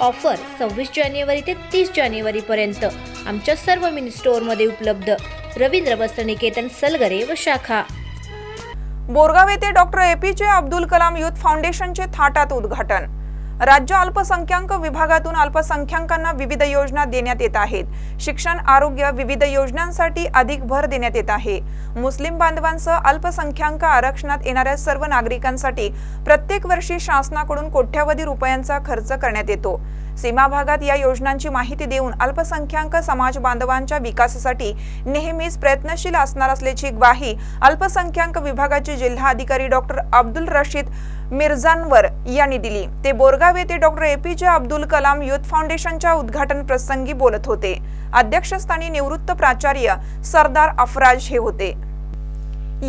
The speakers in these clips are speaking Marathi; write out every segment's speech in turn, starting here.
ऑफर सव्वीस जानेवारी ते तीस जानेवारीपर्यंत आमच्या सर्व मिनी स्टोअरमध्ये उपलब्ध. रवींद्र वस्त्रनिकेतन सलगरे व शाखा. बोरगाव येथे डॉक्टर जे अब्दुल कलाम युथ फाउंडेशनचे थाटात उद्घाटन. राज्य अल्पसंख्याक विभागातून अल्पसंख्याकांना विविध योजना देण्यात येत आहेत. शिक्षण आरोग्य विविध योजनांसाठी अधिक भर देण्यात येत आहे. मुस्लिम बांधवांसह अल्पसंख्याक आरक्षणात येणाऱ्या सर्व नागरिकांसाठी प्रत्येक वर्षी शासनाकडून कोट्यावधी रुपयांचा खर्च करण्यात येतो. सीमा भागात या योजनांची माहिती देऊन अल्पसंख्याक समाज बांधवांच्या विकासासाठी नेहमीच प्रयत्नशील असणार असल्याची ग्वाही अल्पसंख्याक विभागाचे जिल्हाधिकारी डॉक्टर अब्दुल रशीद मिर्झांवर यांनी दिली. ते बोरगाव येथे डॉक्टर ए. पी. जे. अब्दुल कलाम युथ फाउंडेशनच्या उद्घाटन प्रसंगी बोलत होते. अध्यक्षस्थानी निवृत्त प्राचार्य सरदार अफराज हे होते.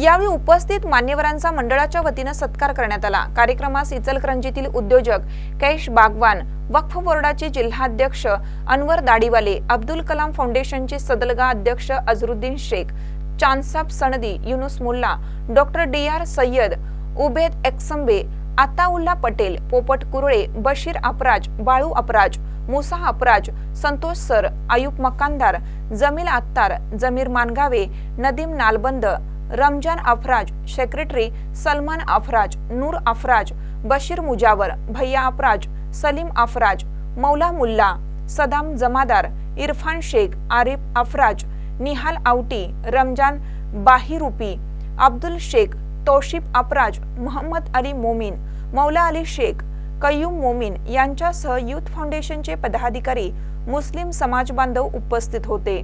यावेळी उपस्थित मान्यवरांचा मंडळाच्या वतीनं सत्कार करण्यात आला. कार्यक्रमास इचलकरंजीतील उद्योजक कैश बागवान वक्फ बोर्डाचे जिल्हाध्यक्ष अनवर दाढीवाले अब्दुल कलाम फाउंडेशनचे सदलगा अध्यक्ष Azharuddin Shaikh Chandsab Sanadi Yunus Mulla doctor D. R. Sayyad Ubed Eksambe Ataulla Patel Popat Kurale Bashir Apraj Balu Apraj Musa Apraj Santosh sir Ayub Makandar Jamil Attar Jamir Mangave Nadeem Nalband Ramzan Afraj secretary Salman Afraj Noor Afraj Bashir Mujawar भैया अफराज सलीम अफराज मौला मुल्ला सदाम जमादार इरफान शेख आरिफ अफराज निहाल आवटी रमजान बाहिरुपी अब्दुल शेख तौशिफ अपराज मोहम्मद अली मोमीन मौला अली शेख कय्यूम मोमीन यांच्यासह युथ फाउंडेशनचे पदाधिकारी मुस्लिम समाज बांधव उपस्थित होते.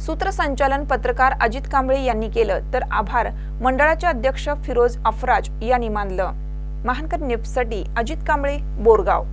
सूत्रसंचालन पत्रकार अजित कांबळे यांनी केलं तर आभार मंडळाचे अध्यक्ष फिरोज अफराज यांनी मानलं. महानकर निपसाठी अजित कांबळे बोरगाव.